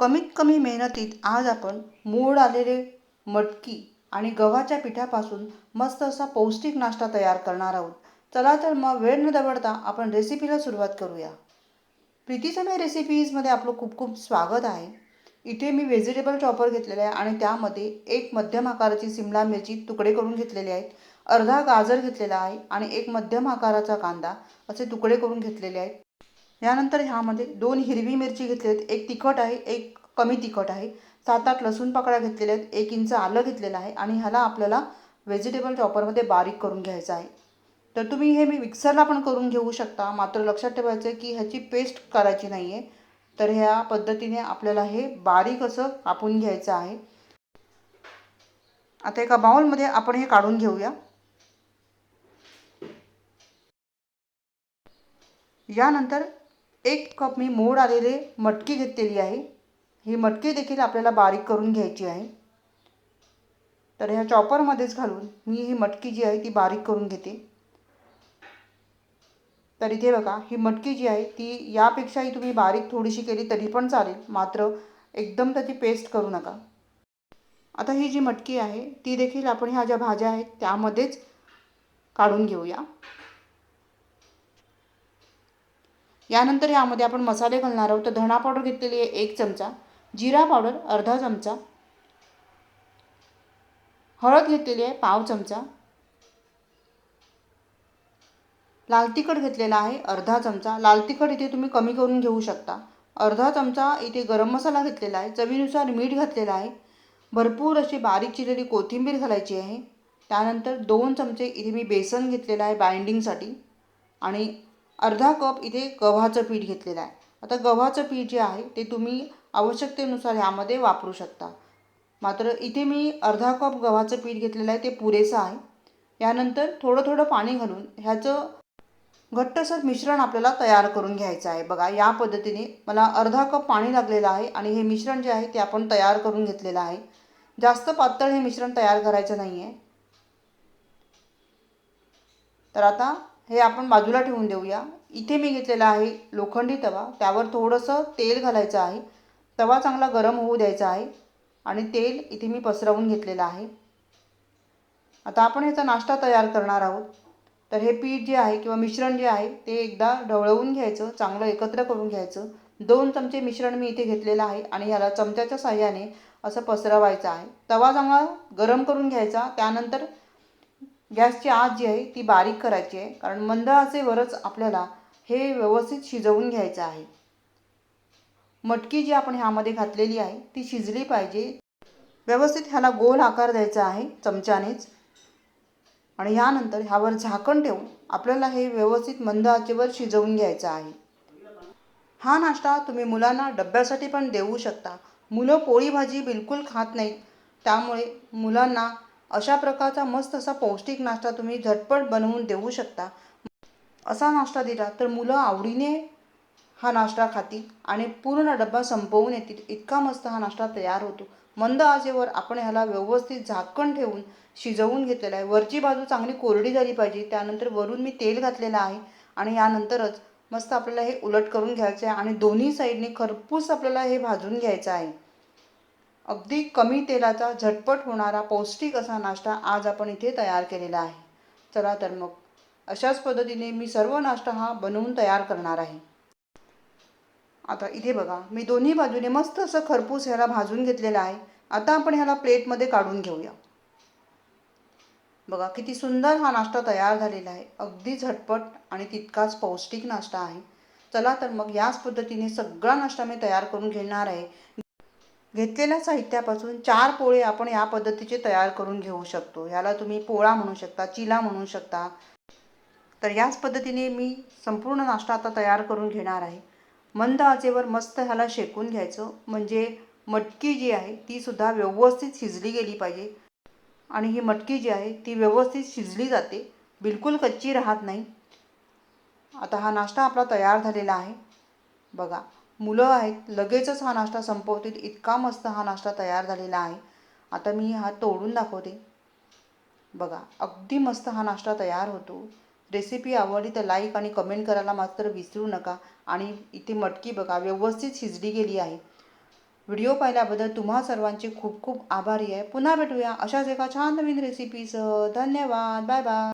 कमीत कमी मेहनतीत आज आपण मोड आलेले मटकी आणि गव्हाच्या पिठापासून मस्त असा पौष्टिक नाश्ता तयार करणार आहोत. चला तर मग वेळ न दवडता आपण रेसिपीला सुरुवात करूया. प्रीतीसमय रेसिपीजमध्ये आपलं खूप खूप स्वागत आहे. इथे मी व्हेजिटेबल चॉपर घेतलेला आहे आणि त्यामध्ये एक मध्यम आकाराची सिमला मिरची तुकडे करून घेतलेले आहेत. अर्धा गाजर घेतलेला आहे आणि एक मध्यम आकाराचा कांदा असे तुकडे करून घेतलेले आहेत. यानंतर ह्यामध्ये दोन हिरवी मिरची घेतली आहेत. एक तिखट आहे एक कमी तिखट आहे. सात आठ लसूण पाकळ्या घेतलेल्या आहेत. एक इंच आलं घेतलेलं आहे आणि ह्याला आपल्याला व्हेजिटेबल चॉपरमध्ये बारीक करून घ्यायचं आहे. तर तुम्ही हे मी मिक्सरला पण करून घेऊ शकता. मात्र लक्षात ठेवायचं आहे की ह्याची पेस्ट करायची नाही आहे तर ह्या पद्धतीने आपल्याला हे बारीक असं कापून घ्यायचं आहे. आता एका बाउलमध्ये आपण हे काढून घेऊया. यानंतर एक कप मी मोड आलेले मटकी घेतलेली आहे. ही मटकी देखील आपल्याला बारीक करून घ्यायची आहे. तर ह्या चॉपरमध्येच घालून मी ही मटकी जी आहे ती बारीक करून घेते. तर इथे बघा ही मटकी जी आहे ती यापेक्षाही तुम्ही बारीक थोडीशी केली तरी पण चालेल. मात्र एकदम त्याची पेस्ट करू नका. आता ही जी मटकी आहे ती देखील आपण ह्या ज्या भाज्या आहेत त्यामध्येच काढून घेऊया. यानंतर यामध्ये आपण मसाले घालणार आहोत. तर धणा पावडर घेतलेली आहे एक चमचा जिरा पावडर अर्धा चमचा हळद घेतलेली आहे पाव चमचा लाल तिखट घेतलेला आहे अर्धा चमचा. लाल तिखट इथे तुम्ही कमी करून घेऊ शकता. अर्धा चमचा इथे गरम मसाला घेतलेला आहे. चवीनुसार मीठ घातलेलं आहे. भरपूर अशी बारीक चिरलेली कोथिंबीर घालायची आहे. त्यानंतर दोन चमचे इथे मी बेसन घेतलेलं आहे बाइंडिंगसाठी. आणि अर्धा कप इथे गव्हाचं पीठ घेतलेलं आहे. आता गव्हाचं पीठ जे आहे ते तुम्ही आवश्यकतेनुसार ह्यामध्ये वापरू शकता. मात्र इथे मी अर्धा कप गव्हाचं पीठ घेतलेलं आहे ते पुरेसं आहे. यानंतर थोडं थोडं पाणी घालून ह्याचं घट्टसर मिश्रण आपल्याला तयार करून घ्यायचं आहे. बघा या पद्धतीने मला अर्धा कप पाणी लागलेलं आहे आणि हे मिश्रण जे आहे ते आपण तयार करून घेतलेलं आहे. जास्त पातळ हे मिश्रण तयार करायचं नाही आहे तर आता हे आपण बाजूला ठेवून देऊया. इथे मी घेतलेला आहे लोखंडी तवा. त्यावर थोडंसं तेल घालायचं आहे. तवा चांगला गरम होऊ द्यायचा आहे. आणि तेल इथे मी पसरवून घेतलेलं आहे. आता आपण ह्याचा नाश्ता तयार करणार आहोत. तर हे पीठ जे आहे किंवा मिश्रण जे आहे ते एकदा ढवळवून घ्यायचं चांगलं एकत्र करून घ्यायचं. दोन चमचे मिश्रण मी इथे घेतलेलं आहे आणि ह्याला चमच्याच्या साह्याने असं पसरवायचं आहे. तवा चांगला गरम करून घ्यायचा. त्यानंतर गॅसची आत जी आहे ती बारीक करायची आहे. कारण मंद आचेवरच आपल्याला हे व्यवस्थित शिजवून घ्यायचं आहे. मटकी जी आपण ह्यामध्ये घातलेली आहे ती शिजली पाहिजे. व्यवस्थित ह्याला गोल आकार द्यायचा आहे चमच्यानेच. आणि ह्यानंतर ह्यावर झाकण ठेवून आपल्याला हे व्यवस्थित मंद आचेवर शिजवून घ्यायचं आहे. हा नाश्ता तुम्ही मुलांना डब्यासाठी पण देऊ शकता. मुलं पोळी भाजी बिलकुल खात नाहीत. त्यामुळे मुलांना अशा प्रकारचा मस्त असा पौष्टिक नाश्ता तुम्ही झटपट बनवून देऊ शकता. असा नाश्ता दिला तर मुलं आवडीने हा नाश्ता खातील आणि पूर्ण डब्बा संपवून येतील. इतका मस्त हा नाश्ता तयार होतो. मंद आजेवर आपण ह्याला व्यवस्थित झाकण ठेवून शिजवून घेतलेला आहे. वरची बाजू चांगली कोरडी झाली पाहिजे. त्यानंतर वरून मी तेल घातलेलं आहे आणि यानंतरच मस्त आपल्याला हे उलट करून घ्यायचं आहे आणि दोन्ही साईडने खरपूस आपल्याला हे भाजून घ्यायचं आहे. अगदी कमी तेलाचा झटपट होणारा पौष्टिक असा नाश्ता आज आपण इथे तयार केलेला आहे. चला तर मग अशाच पद्धतीने मी सर्व नाश्ता हा बनवून तयार करणार आहे. आता इथे बघा मी दोन्ही बाजूने मस्त असं खरपूस ह्याला भाजून घेतलेलं आहे. आता आपण ह्याला प्लेटमध्ये काढून घेऊया. बघा किती सुंदर हा नाश्ता तयार झालेला आहे. अगदी झटपट आणि तितकाच पौष्टिक नाश्ता आहे. चला तर मग याच पद्धतीने सगळा नाश्ता मी तयार करून घेणार आहे. घेतलेल्या साहित्यापासून चार पोळे आपण या पद्धतीचे तयार करून घेऊ शकतो. ह्याला तुम्ही पोळा म्हणू शकता चिला म्हणू शकता. तर याच पद्धतीने मी संपूर्ण नाश्ता आता तयार करून घेणार आहे. मंद आचेवर मस्त ह्याला शेकून घ्यायचं. म्हणजे मटकी जी आहे ती सुद्धा व्यवस्थित शिजली गेली पाहिजे. आणि ही मटकी जी आहे ती व्यवस्थित शिजली जाते. बिलकुल कच्ची राहत नाही. आता हा नाश्ता आपला तयार झालेला आहे. बघा. मुलं आहेत लगेचच हा नाश्ता संपवतील इतका मस्त हा नाश्ता तयार झालेला आहे. आता मी हा तोडून दाखवते. बघा अगदी मस्त हा नाश्ता तयार होतो. रेसिपी आवडली तर लाईक आणि कमेंट करायला मात्र विसरू नका. आणि इथे मटकी बघा व्यवस्थित शिजली गेली आहे. व्हिडिओ पाहिल्याबद्दल तुम्हा सर्वांचे खूप खूप आभारी आहे. पुन्हा भेटूया अशाच एका छान नवीन रेसिपीसह धन्यवाद. Bye bye